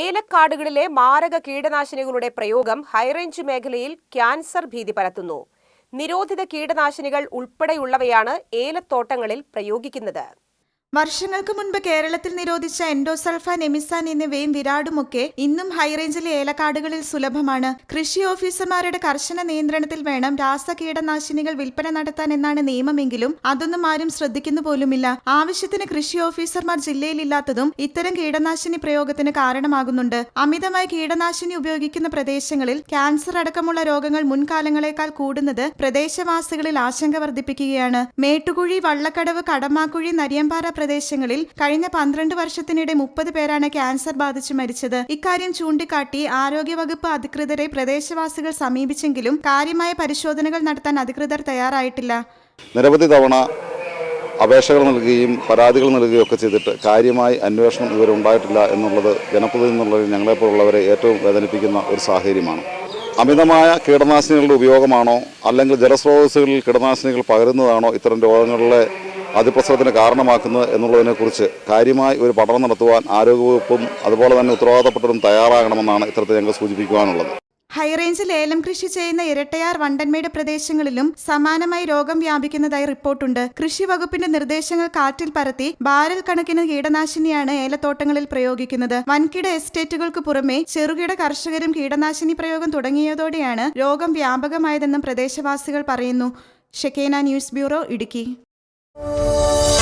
ഏലക്കാടുകളിലെ മാരക കീടനാശിനികളുടെ പ്രയോഗം ഹൈറേഞ്ച് മേഖലയിൽ ക്യാൻസർ ഭീതി പരത്തുന്നു. നിരോധിത കീടനാശിനികൾ ഉൾപ്പെടെയുള്ളവയാണ് ഏലത്തോട്ടങ്ങളിൽ പ്രയോഗിക്കുന്നത്. വർഷങ്ങൾക്ക് മുൻപ് കേരളത്തിൽ നിരോധിച്ച എൻഡോസൾഫാൻ എമിസാൻ എന്നിവയും വിരാടുമൊക്കെ ഇന്നും ഹൈറേഞ്ചിലെ ഏലക്കാടുകളിൽ സുലഭമാണ്. കൃഷി ഓഫീസർമാരുടെ കർശന നിയന്ത്രണത്തിൽ വേണം രാസ കീടനാശിനികൾ വിൽപ്പന നടത്താൻ എന്നാണ് നിയമമെങ്കിലും അതൊന്നും ആരും ശ്രദ്ധിക്കുന്നു പോലുമില്ല. ആവശ്യത്തിന് കൃഷി ഓഫീസർമാർ ജില്ലയിലില്ലാത്തതും ഇത്തരം കീടനാശിനി പ്രയോഗത്തിന് കാരണമാകുന്നുണ്ട്. അമിതമായി കീടനാശിനി ഉപയോഗിക്കുന്ന പ്രദേശങ്ങളിൽ ക്യാൻസർ അടക്കമുള്ള രോഗങ്ങൾ മുൻകാലങ്ങളെക്കാൾ കൂടുന്നത് പ്രദേശവാസികളിൽ ആശങ്ക വർദ്ധിപ്പിക്കുകയാണ്. മേട്ടുകുഴി വള്ളക്കടവ് കടമാക്കുഴി നരിയമ്പാറ പ്രദേശങ്ങളിൽ കഴിഞ്ഞ പന്ത്രണ്ട് വർഷത്തിനിടെ മുപ്പത് പേരാണ് ക്യാൻസർ ബാധിച്ച് മരിച്ചത്. ഇക്കാര്യം ചൂണ്ടിക്കാട്ടി ആരോഗ്യവകുപ്പ് അധികൃതരെ പ്രദേശവാസികൾ സമീപിച്ചെങ്കിലും കാര്യമായ പരിശോധനകൾ നടത്താൻ അധികൃതർ തയ്യാറായിട്ടില്ല. നിരവധി തവണ അപേക്ഷകൾ നൽകുകയും പരാതികൾ നൽകുകയും ഒക്കെ ചെയ്തിട്ട് കാര്യമായി അന്വേഷണം ഇവരെ ഉണ്ടായിട്ടില്ല എന്നുള്ളത് ജനപ്രതിനിധി എന്നുള്ളത് ഞങ്ങളെപ്പോലുള്ളവരെ ഏറ്റവും വേദനിപ്പിക്കുന്ന ഒരു സാഹചര്യമാണ്. അമിതമായ കീടനാശിനികളുടെ ഉപയോഗമാണോ അല്ലെങ്കിൽ ജലസ്രോതസ്സുകളിൽ കീടനാശിനികൾ പകരുന്നതാണോ ഇത്തരം രോഗങ്ങളിലെ അതിപ്രസവത്തിന് കാരണമാക്കുന്നത് എന്നുള്ളതിനെക്കുറിച്ച് കാര്യമായി ഒരു പഠനം നടത്തുവാൻ ആരോഗ്യവകുപ്പും അതുപോലെ തന്നെ ഉത്തരവാദിത്തപ്പെട്ടവരും തയ്യാറാകണമെന്നാണ് ഇത്തരത്തിൽ ഞങ്ങൾ സൂചിപ്പിക്കുവാനുള്ളത്. ഹൈറേഞ്ചിൽ ഏലം കൃഷി ചെയ്യുന്ന ഇരട്ടയാർ വണ്ടൻമേട് പ്രദേശങ്ങളിലും സമാനമായി രോഗം വ്യാപിക്കുന്നതായി റിപ്പോർട്ടുണ്ട്. കൃഷി വകുപ്പിന്റെ നിർദ്ദേശങ്ങൾ കാറ്റിൽ പരത്തി ബാരൽ കണക്കിന് കീടനാശിനിയാണ് ഏലത്തോട്ടങ്ങളിൽ പ്രയോഗിക്കുന്നത്. വൻകിട എസ്റ്റേറ്റുകൾക്ക് പുറമെ ചെറുകിട കർഷകരും കീടനാശിനി പ്രയോഗം തുടങ്ങിയതോടെയാണ് രോഗം വ്യാപകമായതെന്നും പ്രദേശവാസികൾ പറയുന്നു. ഷെക്കേന ന്യൂസ് ബ്യൂറോ ഇടുക്കി. Música